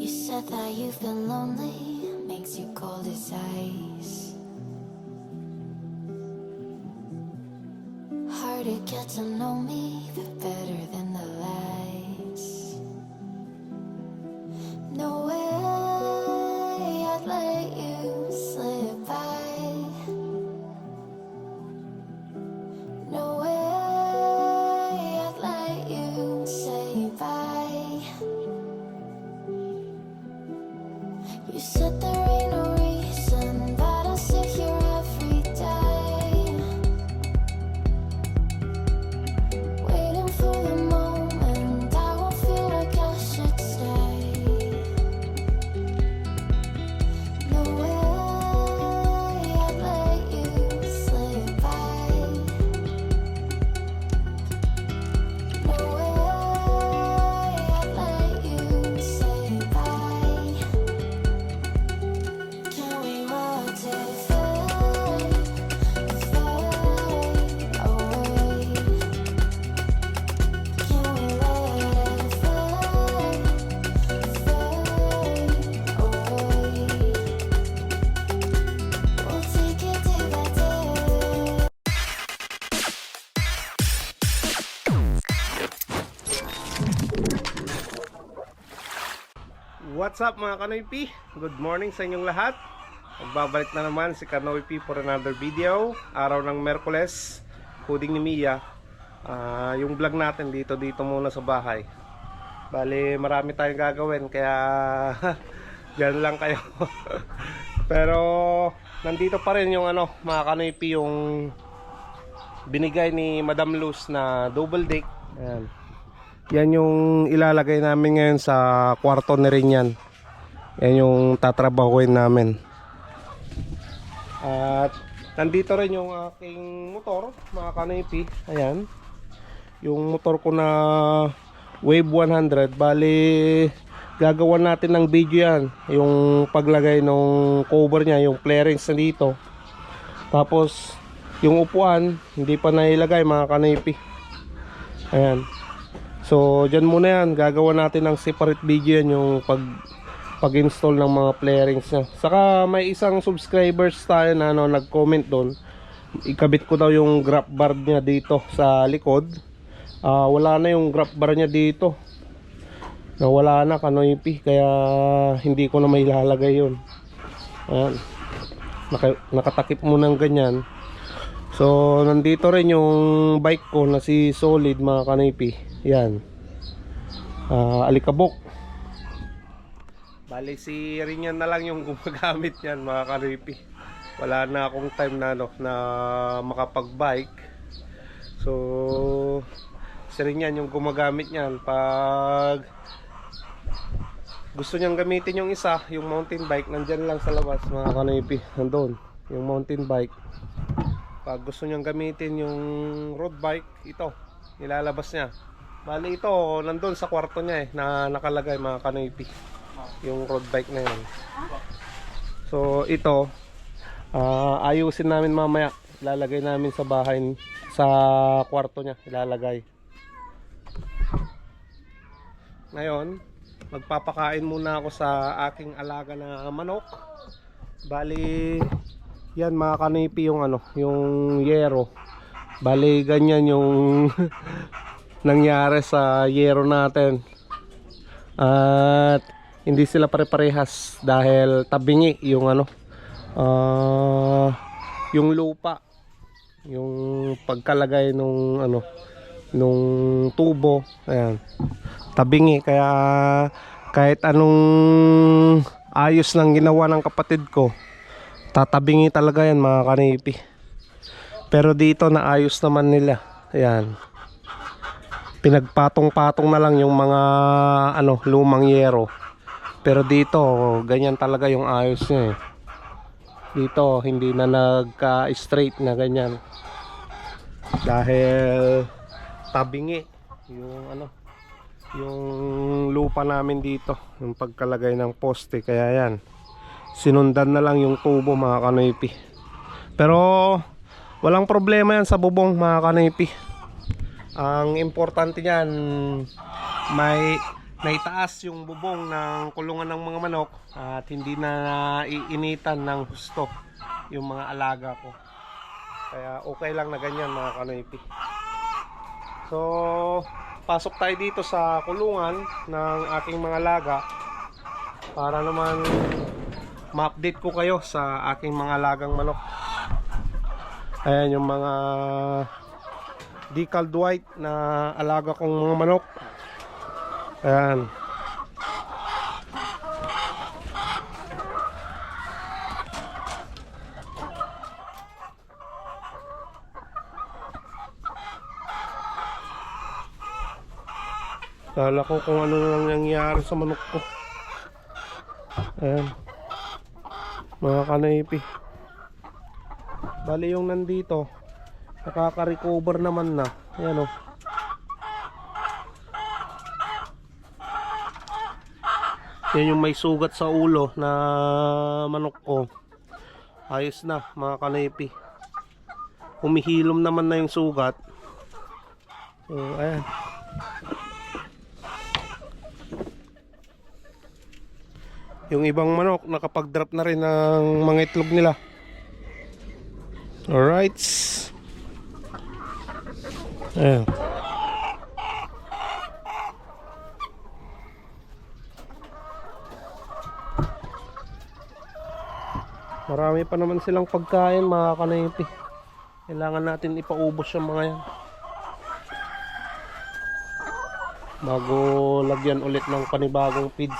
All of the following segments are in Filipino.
You said that you've been lonely, makes you cold as ice. Hard to get to know me, What's up mga Kanoy P? Good morning sa inyong lahat. Magbabalik na naman si Kanoy P for another video. Araw ng Merkules, coding ni Mia. Ah, yung vlog natin dito dito muna sa bahay. Bali, marami tayong gagawin kaya diyan lang kayo. Pero nandito pa rin yung ano, mga Kanoy P yung binigay ni Madam Luz na double deck. Ayan. Yan yung ilalagay namin ngayon sa kwarto ni rin yan. Yan yung tatrabahuin namin. At nandito rin yung aking motor, mga kanipi. Ayan. Yung motor ko na Wave 100. Bali, gagawan natin ng video yan. Yung paglagay ng cover niya, yung clearance na dito. Tapos, yung upuan, hindi pa nailagay mga kanipi. Ayan. So, dyan muna yan. Gagawa natin ng separate video yan yung pag pag-install ng mga playerings niya. Saka may isang subscribers tayo na ano, nag-comment doon. Ikabit ko daw yung grab bar niya dito sa likod. Ah, wala na yung grab bar niya dito. Nawala na kanoypi kaya hindi ko na may ilalagay yun. Ayan. Naka, nakatakip mo ng ganyan. So, nandito rin yung bike ko na si Solid mga kanipi. Yan. Ah, alikabok. Bali si Rinyan na lang yung gumagamit niyan mga kanipi. Wala na akong time na ano na makapag-bike. So, si Rinyan yung gumagamit niyan pag gusto niyang gamitin yung isa, yung mountain bike, nandyan lang sa labas mga kanipi. Nandun, yung mountain bike pag gusto niyang gamitin yung road bike ito nilalabas niya bali ito nandun sa kwarto niya eh na nakalagay mga kanoypi yung road bike na yun. So ito ah, ayusin namin mamaya. Ilalagay namin sa bahay sa kwarto niya ilalagay. Ngayon magpapakain muna ako sa aking alaga na manok. Bali yan mga kanipi yung ano, yung yero. Bali ganyan yung nangyari sa yero natin. At hindi sila pare-parehas dahil tabingi yung ano ah, yung lupa yung pagkalagay nung ano nung tubo. Ayan. Tabingi. Kaya kahit anong ayos ng ginawa ng kapatid ko tatabingi talaga yan mga kanipi. Pero dito naayos naman nila. Ayan pinagpatong-patong na lang yung mga ano lumang yero. Pero dito ganyan talaga yung ayos niya eh. dito hindi na nagka straight na ganyan. Dahil tabingi yung ano yung lupa namin dito yung pagkalagay ng poste. Kaya yan sinundan na lang yung tubo mga kanoypi. Pero walang problema yan sa bubong mga kanoypi ang importante niyan may naitaas yung bubong ng kulungan ng mga manok at hindi na iinitan ng husto yung mga alaga ko. Kaya okay lang na ganyan mga kanoypi. So, pasok tayo dito sa kulungan ng aking mga alaga para naman ma-update ko kayo sa aking mga alagang manok. Ayan yung mga decaled white na alaga kong mga manok. Ayan. Kala ko kung ano nang nangyari sa manok ko. Ayan. Mga kanaypi. Bali yung nandito. Nakaka-recover naman na. Ayan o. Yan yung may sugat sa ulo na manok ko. Ayos na mga kanaypi. Humihilom naman na yung sugat. So, ayan. Yung ibang manok nakapag-drop na rin ng mga itlog nila. Alright. Ayan. Marami pa naman silang pagkain mga kanayipi. Kailangan natin ipaubos yung mga yan. Bago lagyan ulit ng panibagong feeds.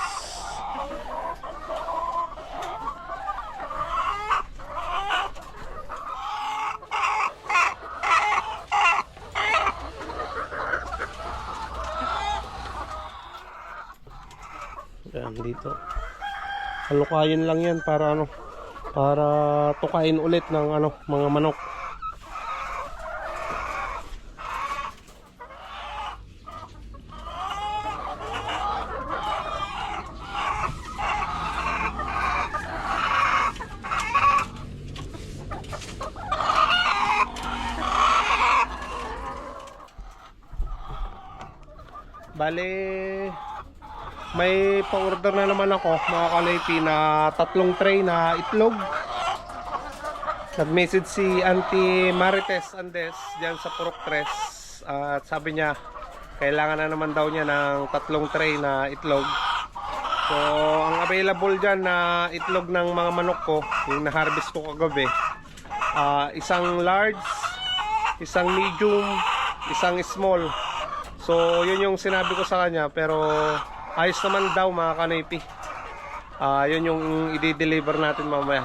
Yan dito. Halukayin lang yan para ano para tukain ulit ng ano mga manok. May pa-order na naman ako mga kalaypi na tatlong tray na itlog. Nag-message si Auntie Marites Andes diyan sa Purok 3 at sabi niya kailangan na naman daw niya ng tatlong tray na itlog. So, ang available diyan na itlog ng mga manok ko, yung na-harvest ko kagabi, ah, isang large, isang medium, isang small. So, yun yung sinabi ko sa kanya pero ayos naman daw mga kanipi. Ah, yun yung i-deliver natin mamaya.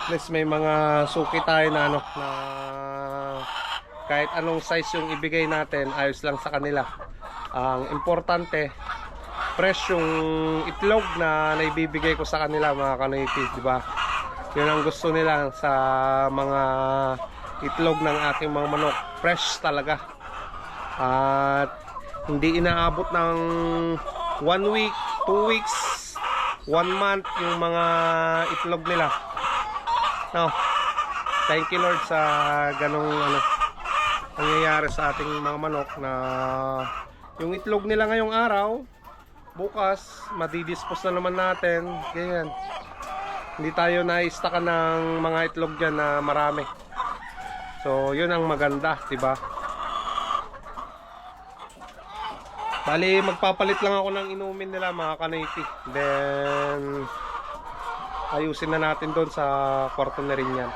At least may mga suki tayo na ano na kahit anong size yung ibigay natin, ayos lang sa kanila. Ang importante, fresh yung itlog na naibibigay ko sa kanila mga kanipi, di ba? Yun ang gusto nila sa mga itlog ng aking mga manok. Fresh talaga. At hindi inaabot ng one week, two weeks, one month yung mga itlog nila. No. Thank you Lord sa ganong ano nangyayari sa ating mga manok na yung itlog nila ngayong araw bukas madidispose na naman natin ganyan hindi tayo na-stockan ng mga itlog dyan na marami so yun ang maganda diba Bali, magpapalit lang ako ng inumin nila mga kanaiti. Then, ayusin na natin doon sa kwarto na rin yan.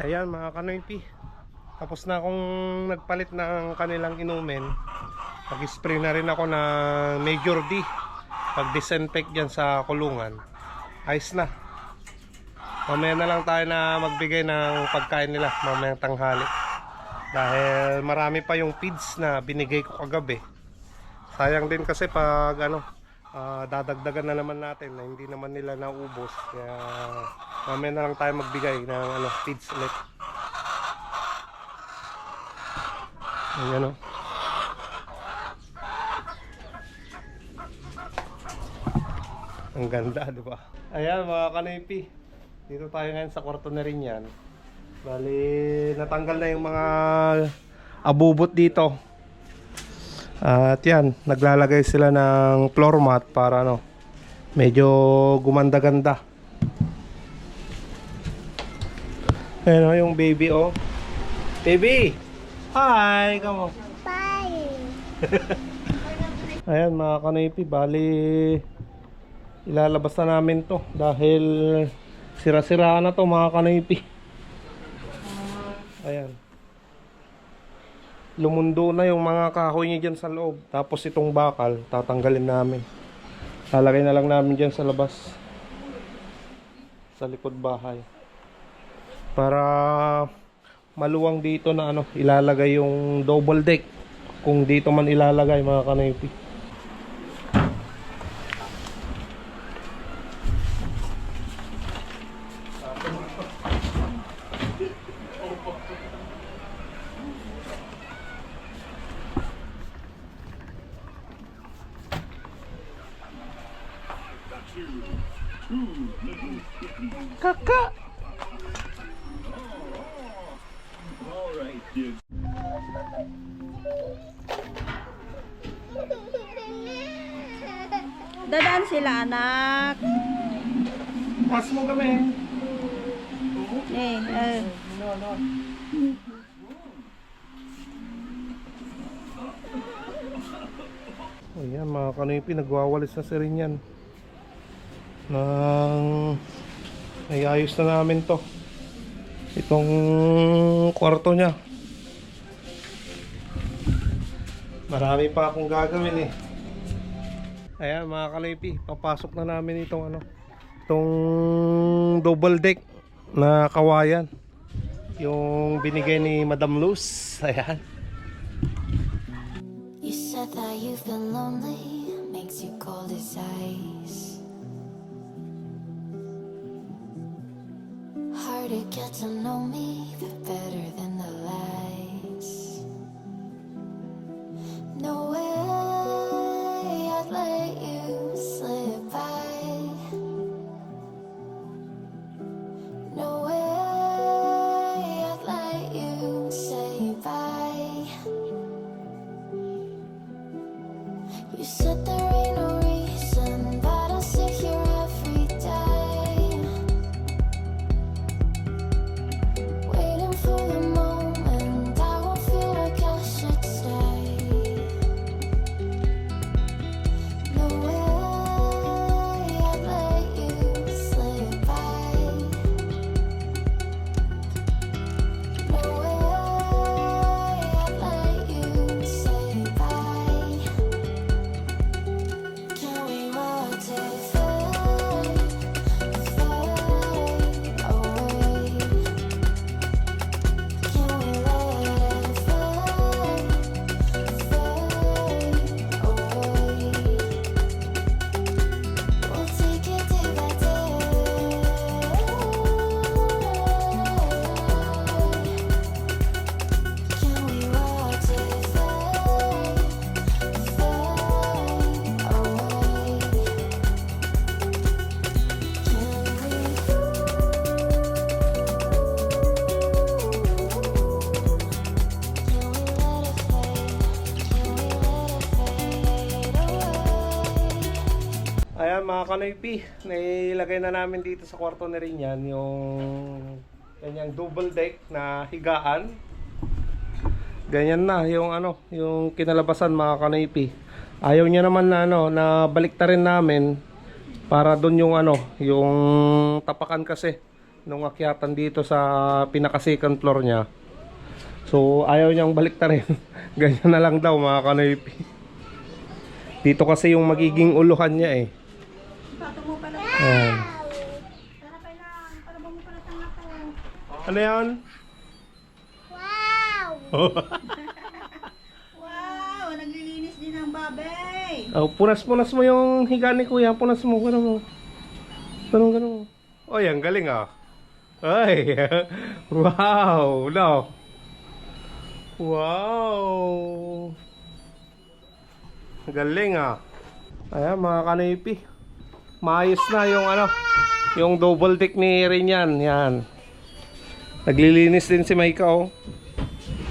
Ayan mga kanaiti. Tapos na akong nagpalit ng kanilang inumin. Pag-spray na rin ako ng Major D. Pag-disinfect dyan sa kulungan. Ayos na. Mamaya na lang tayo na magbigay ng pagkain nila mamayang tanghali. Dahil marami pa yung feeds na binigay ko kagabi. Sayang din kasi pag ano, ah, dadagdagan na naman natin na hindi naman nila naubos. Kaya mamaya na lang tayo magbigay ng ano, feeds ulit. Ayan o. Ang ganda, di ba? Ayan mga kanipi. Dito tayo ngayon sa kwarto na rin yan. Bali, natanggal na yung mga abubot dito. At yan, naglalagay sila ng floor mat para ano, medyo gumanda-ganda. Ayan o, yung baby oh. Baby! Hi! Kamo. Ayan mga kanipi, bali ilalabas na namin to dahil sira-sira na to mga kanipi. Ayan. Lumundo na yung mga kahoy niya dyan sa loob. Tapos itong bakal, tatanggalin namin. Lalagay na lang namin dyan sa labas. Sa likod bahay. Para maluwang dito na ano, ilalagay yung double deck. Kung dito man ilalagay mga kanipi. Mas mo kami. Eh, eh. Ayan mga kanipi, nagwawalis na si rin yan. Nang ayayos na namin to. Itong kwarto niya. Marami pa akong gagawin eh. Ayan mga kanipi, papasok na namin itong ano. Itong double deck na kawayan. Yung binigay ni Madam Luz. Ayan. You said that you've been lonely, makes you cold as ice. Hard to get to know me, better than the Mga kanoypi, nailagay na namin dito sa kwarto na rin yan yung kanyang double deck na higaan. Ganyan na yung ano, yung kinalabasan mga kanoypi. Ayaw niya naman na ano, na baliktarin namin para doon yung ano, yung tapakan kasi nung akyatan dito sa pinaka second floor niya. So ayaw niyang baliktarin. Ganyan na lang daw mga kanoypi. Dito kasi yung magiging uluhan niya eh. To. Ano yan? Wow! Naglilinis din ang babay. oh, punas-punas mo yung higa ni kuya. Punas mo, gano'n mo. Ganun, ganun mo. Oh, yan, galing ah. Ay, wow, no. Wow. Galing ah. Ayan, mga kanipi. Maayos na yung ano, yung double deck ni Rinyan. Yan. Naglilinis din si Maika oh.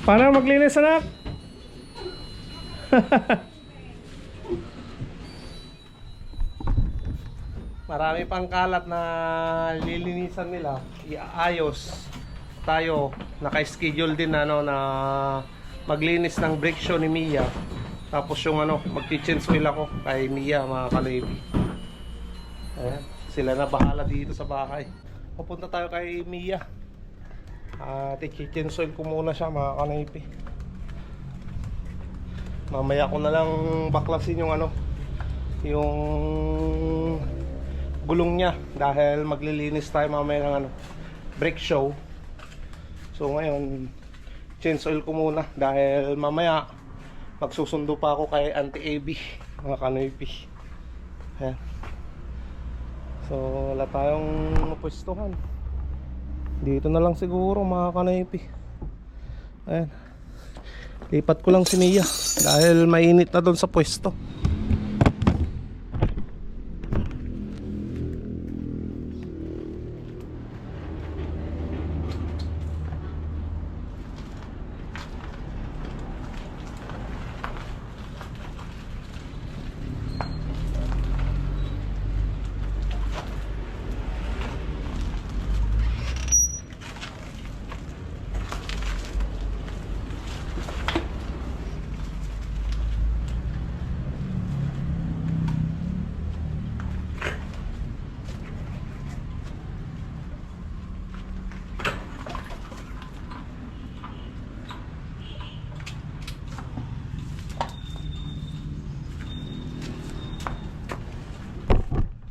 Paano maglinis anak? Marami pang kalat na lilinisan nila, iayos. Tayo, naka-schedule din ano na maglinis ng brake show ni Mia. Tapos yung ano, mag-change oil ako kay Mia mga kalibi. Ayan, sila na bahala dito sa bahay. Pupunta tayo kay Mia. At i-change oil ko muna siya mga kanipi. Mamaya ko na lang baklasin yung ano, yung gulong niya dahil maglilinis tayo mamaya ng ano, brake show. So ngayon, change oil ko muna dahil mamaya magsusundo pa ako kay Auntie AB, mga kanoypi. Ayan. So wala tayong pwestuhan. Dito na lang siguro mga kanoypi. Ayan. Lipat ko lang si Mia dahil mainit na doon sa pwesto.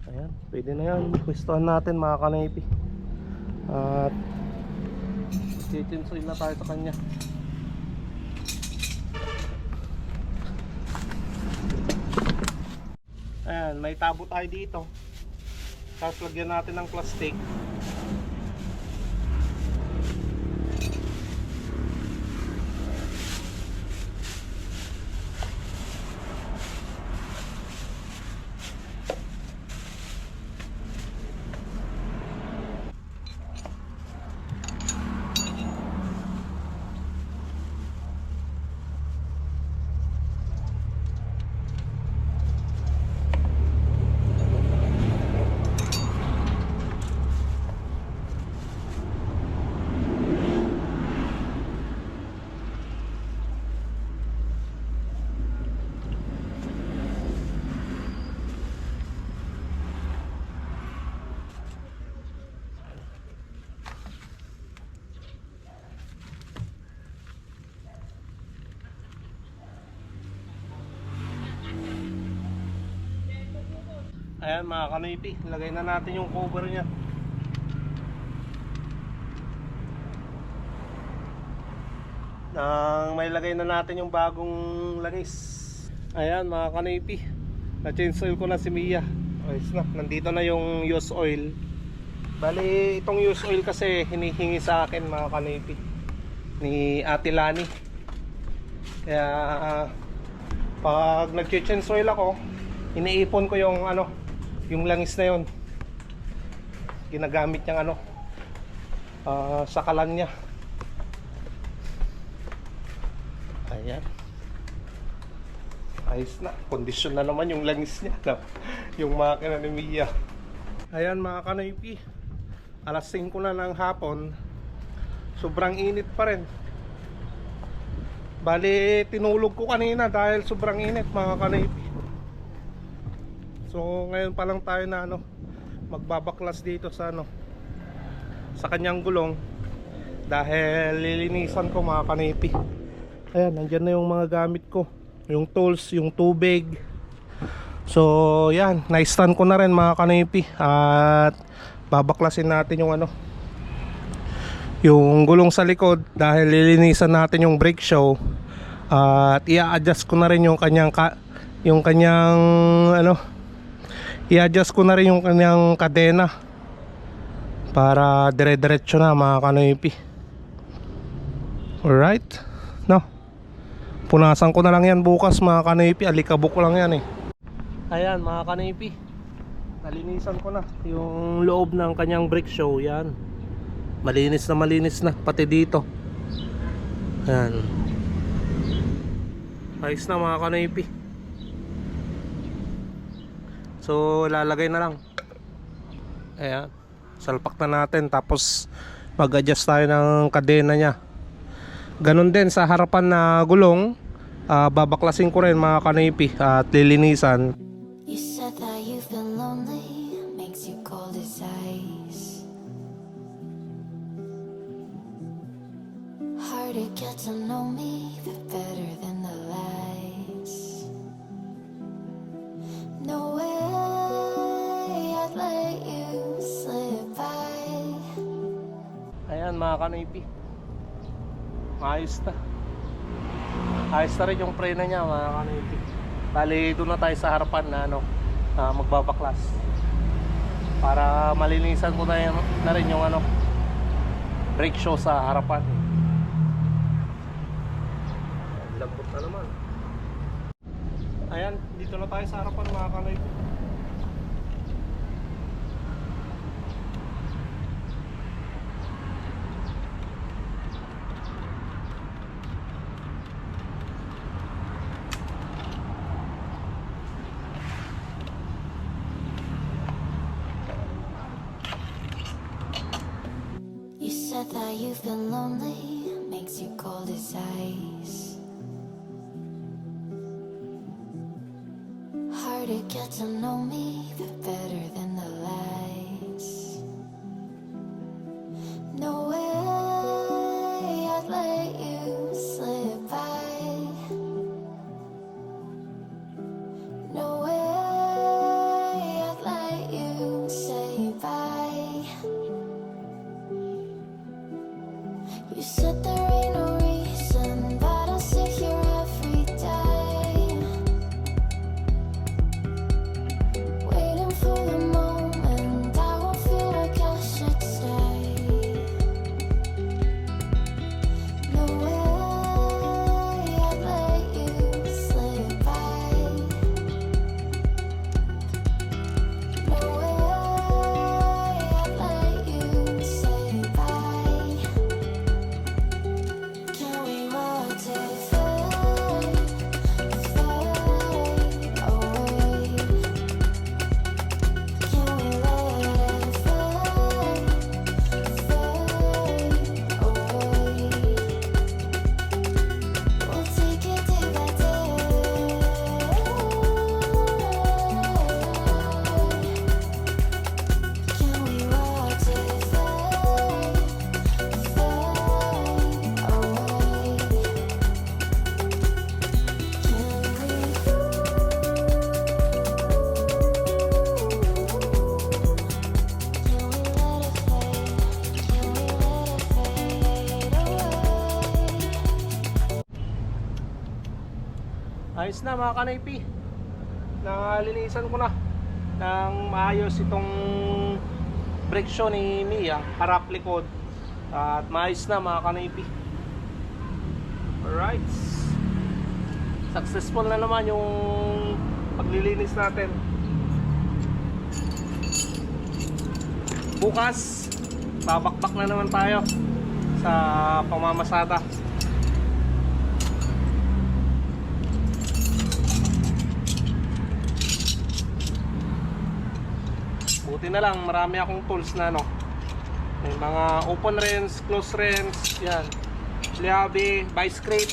Ayan, pwede na yan. Pwestuhan natin mga kanaypi. At chinchinsoy na tayo sa kanya. Ayan, may tabo tayo dito. Tapos lagyan natin ng plastic. Ayan mga kanipi, lagay na natin yung cover niya. Nang may lagay na natin yung bagong langis. Ayan mga kanipi, na-change oil ko na si Mia. Ayos na, nandito na yung used oil. Bali, itong used oil kasi hinihingi sa akin mga kanipi. Ni Ate Lani. Kaya pag nag-change oil ako, iniipon ko yung ano, yung langis na yon. Ginagamit niyang ano, ah, sa kalan niya. Ayan. Ayos na. Kondisyon na naman yung langis niya. No? Yung makina ni Mia. Ayan mga kanoypi. Alas 5 na ng hapon. Sobrang init pa rin. Bali, tinulog ko kanina dahil sobrang init mga kanoypi. So ngayon pa lang tayo na ano magbabaklas dito sa ano sa kanyang gulong dahil lilinisan ko mga kanipi. Ayan, nandyan na yung mga gamit ko. Yung tools, yung tubig. So, yan, na-stand ko na rin mga kanipi at babaklasin natin yung ano yung gulong sa likod dahil lilinisan natin yung brake show at i-adjust ko na rin yung kanyang ka, yung kanyang ano i-adjust ko na rin yung kanyang kadena para dire-diretso na mga kanoypi. Alright. No. Punasan ko na lang yan bukas mga kanoypi. Alikabok ko lang yan eh. Ayan mga kanoypi. Nalinisan ko na yung loob ng kanyang brake show. Yan. Malinis na malinis na pati dito. Ayan. Ayos na mga kanoypi. So, lalagay na lang. Ayan. Salpak na natin. Tapos, mag-adjust tayo ng kadena niya. Ganon din sa harapan na gulong. ah, babaklasin ko rin mga kanoypi at lilinisan. Hard to get to know me, but better than Ayan mga kanoypi. Ayos na. Ayos na rin yung prena niya mga kanoypi. Bali doon na tayo sa harapan na ano, ah, magbabaklas. Para malinisan ko na, yun- na rin yung ano, brake show sa harapan. Lambot na naman. Ayan, dito na tayo sa harapan mga kanoypi. You've been lonely, makes you cold as ice. Hard to get to know me, na mga kanaypi. Nalinisan ko na ng maayos itong brake show ni Mia, harap likod. At maayos na mga kanaypi. Alright. Successful na naman yung paglilinis natin. Bukas, babakbak na naman tayo sa pamamasada. Buti na lang, marami akong tools na ano. May mga open wrench, close wrench, yan. Liabe, vice scrape.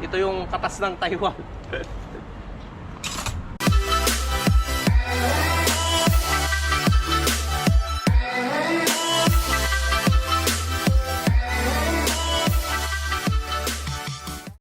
Ito yung katas ng Taiwan.